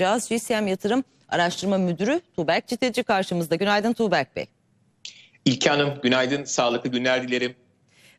Caz GCM Yatırım Araştırma Müdürü Tuğberk Çiteci karşımızda. Günaydın Tuğberk Bey. İlki Hanım günaydın, sağlıklı günler dilerim.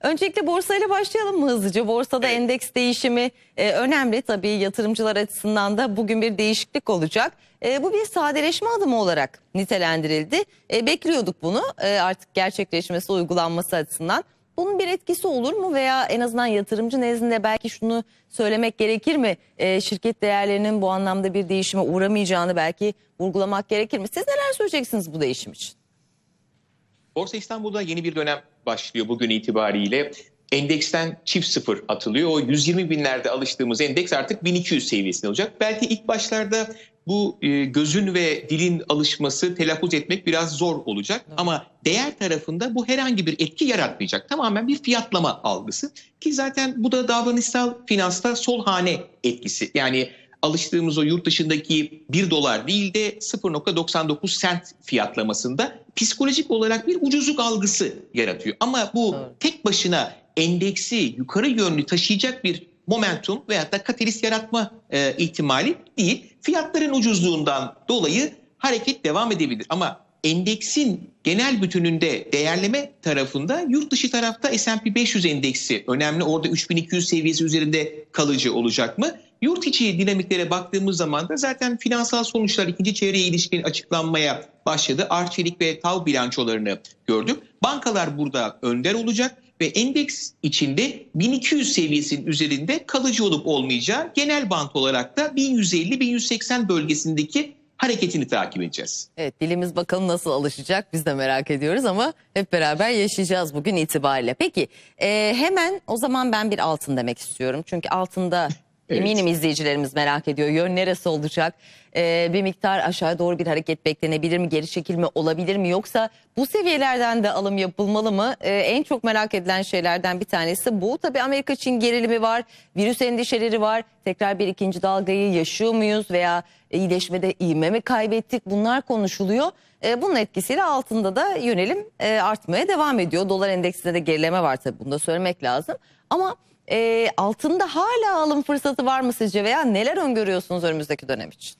Öncelikle borsayla başlayalım mı hızlıca? Borsada Evet. endeks değişimi e, önemli tabii yatırımcılar açısından da bugün bir değişiklik olacak. E, bu bir sadeleşme adımı olarak nitelendirildi. E, bekliyorduk bunu e, artık gerçekleşmesi, uygulanması açısından. Bunun bir etkisi olur mu veya en azından yatırımcı nezdinde belki şunu söylemek gerekir mi? E, şirket değerlerinin bu anlamda bir değişime uğramayacağını belki vurgulamak gerekir mi? Siz neler söyleyeceksiniz bu değişim için? Borsa İstanbul'da yeni bir dönem başlıyor bugün itibariyle. Endeksten çift sıfır atılıyor. O 120 binlerde alıştığımız endeks artık 1200 seviyesinde olacak. Belki ilk başlarda bu e, gözün ve dilin alışması, telaffuz etmek biraz zor olacak. Ama değer tarafında bu herhangi bir etki yaratmayacak. Tamamen bir fiyatlama algısı. Ki zaten bu da davranışsal finansta sol hane etkisi. Yani alıştığımız o yurt dışındaki 1 dolar değil de 0.99 sent fiyatlamasında psikolojik olarak bir ucuzluk algısı yaratıyor. Ama bu Evet. tek başına endeksi yukarı yönlü taşıyacak bir momentum veyahut da katalist yaratma e, ihtimali değil. Fiyatların ucuzluğundan dolayı hareket devam edebilir. Ama endeksin genel bütününde değerleme tarafında yurt dışı tarafta S&P 500 endeksi önemli. Orada 3200 seviyesi üzerinde kalıcı olacak mı? Yurt içi dinamiklere baktığımız zaman da zaten finansal sonuçlar ikinci çeyreye ilişkin açıklanmaya başladı. Arçelik ve TAV bilançolarını gördük. Bankalar burada önder olacak ve endeks içinde 1200 seviyesinin üzerinde kalıcı olup olmayacağı genel bant olarak da 1150-1180 bölgesindeki hareketini takip edeceğiz. Evet dilimiz bakalım nasıl alışacak biz de merak ediyoruz ama hep beraber yaşayacağız bugün itibariyle. Peki e, hemen o zaman ben bir altın demek istiyorum. Çünkü altında Evet. izleyicilerimiz merak ediyor. Yön neresi olacak? E, bir miktar aşağı doğru bir hareket beklenebilir mi? Geri çekilme olabilir mi? Yoksa bu seviyelerden de alım yapılmalı mı? E, en çok merak edilen şeylerden bir tanesi bu. Tabii Amerika Çin gerilimi var. Virüs endişeleri var. Tekrar bir ikinci dalgayı yaşıyor muyuz? Veya iyileşmede ivme mi kaybettik? Bunlar konuşuluyor. E, bunun etkisiyle altında da yönelim e, artmaya devam ediyor. Dolar endeksinde de gerileme var tabii bunu da söylemek lazım. Ama e, altında hala alım fırsatı var mı sizce veya neler öngörüyorsunuz önümüzdeki dönem için?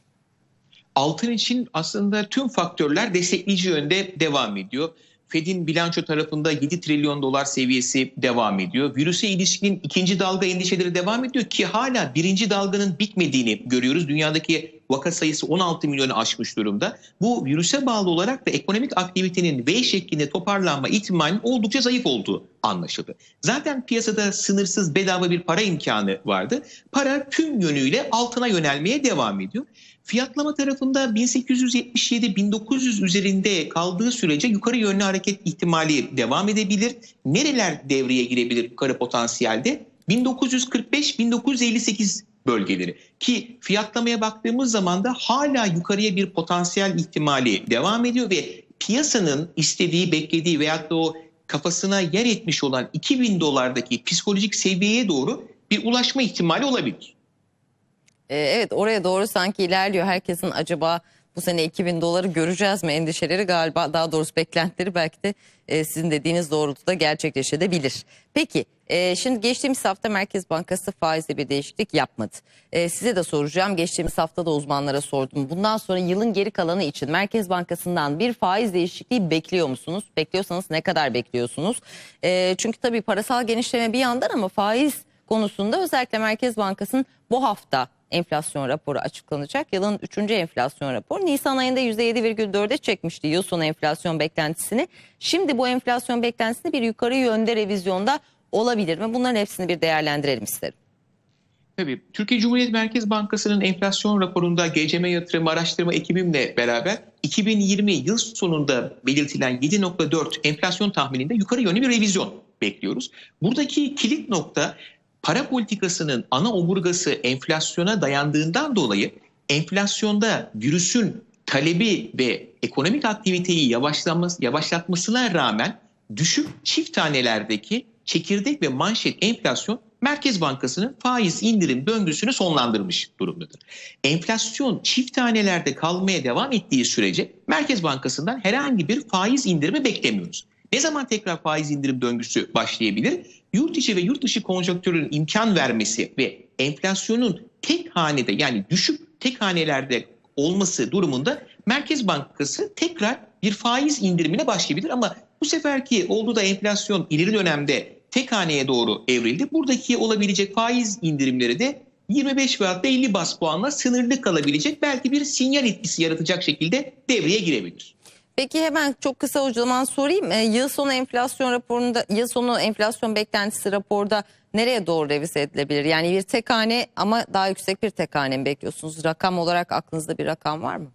Altın için aslında tüm faktörler destekleyici yönde devam ediyor. Fed'in bilanço tarafında 7 trilyon dolar seviyesi devam ediyor. Virüse ilişkin ikinci dalga endişeleri devam ediyor ki hala birinci dalganın bitmediğini görüyoruz. Dünyadaki vaka sayısı 16 milyonu aşmış durumda. Bu virüse bağlı olarak da ekonomik aktivitenin V şeklinde toparlanma ihtimalinin oldukça zayıf olduğu anlaşıldı. Zaten piyasada sınırsız bedava bir para imkanı vardı. Para tüm yönüyle altına yönelmeye devam ediyor. Fiyatlama tarafında 1877-1900 üzerinde kaldığı sürece yukarı yönlü hareket ihtimali devam edebilir. Nereler devreye girebilir yukarı potansiyelde? 1945-1958 bölgeleri ki fiyatlamaya baktığımız zaman da hala yukarıya bir potansiyel ihtimali devam ediyor ve piyasanın istediği, beklediği veyahut da o kafasına yer etmiş olan 2000 dolardaki psikolojik seviyeye doğru bir ulaşma ihtimali olabilir. E, evet oraya doğru sanki ilerliyor. Herkesin acaba bu sene 2000 doları göreceğiz mi endişeleri galiba daha doğrusu beklentileri belki de e, sizin dediğiniz doğrultuda gerçekleşebilir. Peki e, şimdi geçtiğimiz hafta Merkez Bankası faizde bir değişiklik yapmadı. E, size de soracağım geçtiğimiz hafta da uzmanlara sordum. Bundan sonra yılın geri kalanı için Merkez Bankası'ndan bir faiz değişikliği bekliyor musunuz? Bekliyorsanız ne kadar bekliyorsunuz? E, çünkü tabii parasal genişleme bir yandan ama faiz konusunda özellikle Merkez Bankası'nın bu hafta enflasyon raporu açıklanacak. Yılın 3. enflasyon raporu Nisan ayında %7,4'e çekmişti yıl sonu enflasyon beklentisini. Şimdi bu enflasyon beklentisinde bir yukarı yönde revizyonda olabilir mi? Bunların hepsini bir değerlendirelim isterim. Tabii Türkiye Cumhuriyet Merkez Bankası'nın enflasyon raporunda GCM Yatırım Araştırma ekibimle beraber 2020 yıl sonunda belirtilen 7.4 enflasyon tahmininde yukarı yönlü bir revizyon bekliyoruz. Buradaki kilit nokta para politikasının ana omurgası enflasyona dayandığından dolayı enflasyonda virüsün talebi ve ekonomik aktiviteyi yavaşlatmasına rağmen düşük çift tanelerdeki çekirdek ve manşet enflasyon Merkez Bankası'nın faiz indirim döngüsünü sonlandırmış durumdadır. Enflasyon çift tanelerde kalmaya devam ettiği sürece Merkez Bankası'ndan herhangi bir faiz indirimi beklemiyoruz. Ne zaman tekrar faiz indirim döngüsü başlayabilir? Yurt içi ve yurt dışı konjonktürün imkan vermesi ve enflasyonun tek hanede yani düşük tek hanelerde olması durumunda Merkez Bankası tekrar bir faiz indirimine başlayabilir ama bu seferki oldu da enflasyon ileri dönemde tek haneye doğru evrildi. Buradaki olabilecek faiz indirimleri de 25 veyahut da 50 bas puanla sınırlı kalabilecek belki bir sinyal etkisi yaratacak şekilde devreye girebilir. Peki hemen çok kısa o zaman sorayım. E, yıl sonu enflasyon raporunda, yıl sonu enflasyon beklentisi raporda nereye doğru revize edilebilir? Yani bir tek hane ama daha yüksek bir tek hane mi bekliyorsunuz? Rakam olarak aklınızda bir rakam var mı?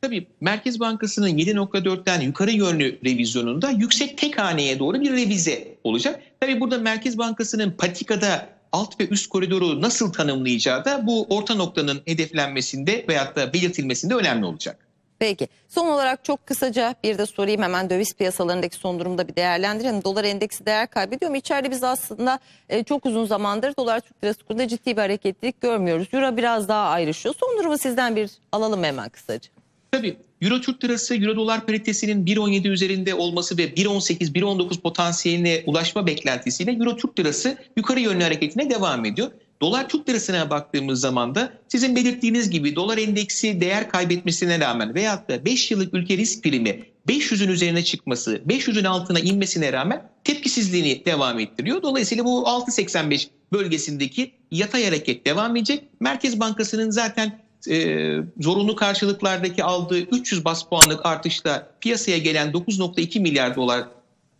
Tabii Merkez Bankası'nın 7.4'ten yukarı yönlü revizyonunda yüksek tek haneye doğru bir revize olacak. Tabii burada Merkez Bankası'nın patikada alt ve üst koridoru nasıl tanımlayacağı da bu orta noktanın hedeflenmesinde veyahut da belirtilmesinde önemli olacak. Peki son olarak çok kısaca bir de sorayım hemen döviz piyasalarındaki son durumda bir değerlendirelim. Dolar endeksi değer kaybediyor mu? İçeride biz aslında e, çok uzun zamandır dolar Türk lirası kurunda ciddi bir hareketlilik görmüyoruz. Euro biraz daha ayrışıyor. Son durumu sizden bir alalım hemen kısaca. Tabii Euro Türk Lirası Euro Dolar paritesinin 1.17 üzerinde olması ve 1.18 1.19 potansiyeline ulaşma beklentisiyle Euro Türk Lirası yukarı yönlü hareketine devam ediyor. Dolar Türk Lirası'na baktığımız zaman da sizin belirttiğiniz gibi dolar endeksi değer kaybetmesine rağmen veyahut da 5 yıllık ülke risk primi 500'ün üzerine çıkması, 500'ün altına inmesine rağmen tepkisizliğini devam ettiriyor. Dolayısıyla bu 6.85 bölgesindeki yatay hareket devam edecek. Merkez Bankası'nın zaten e, zorunlu karşılıklardaki aldığı 300 bas puanlık artışla piyasaya gelen 9.2 milyar dolar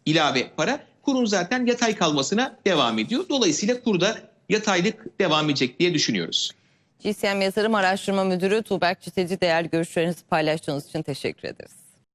ilave para kurun zaten yatay kalmasına devam ediyor. Dolayısıyla kurda yataylık devam edecek diye düşünüyoruz. GCM Yatırım Araştırma Müdürü Tuğberk Çiteci değerli görüşlerinizi paylaştığınız için teşekkür ederiz.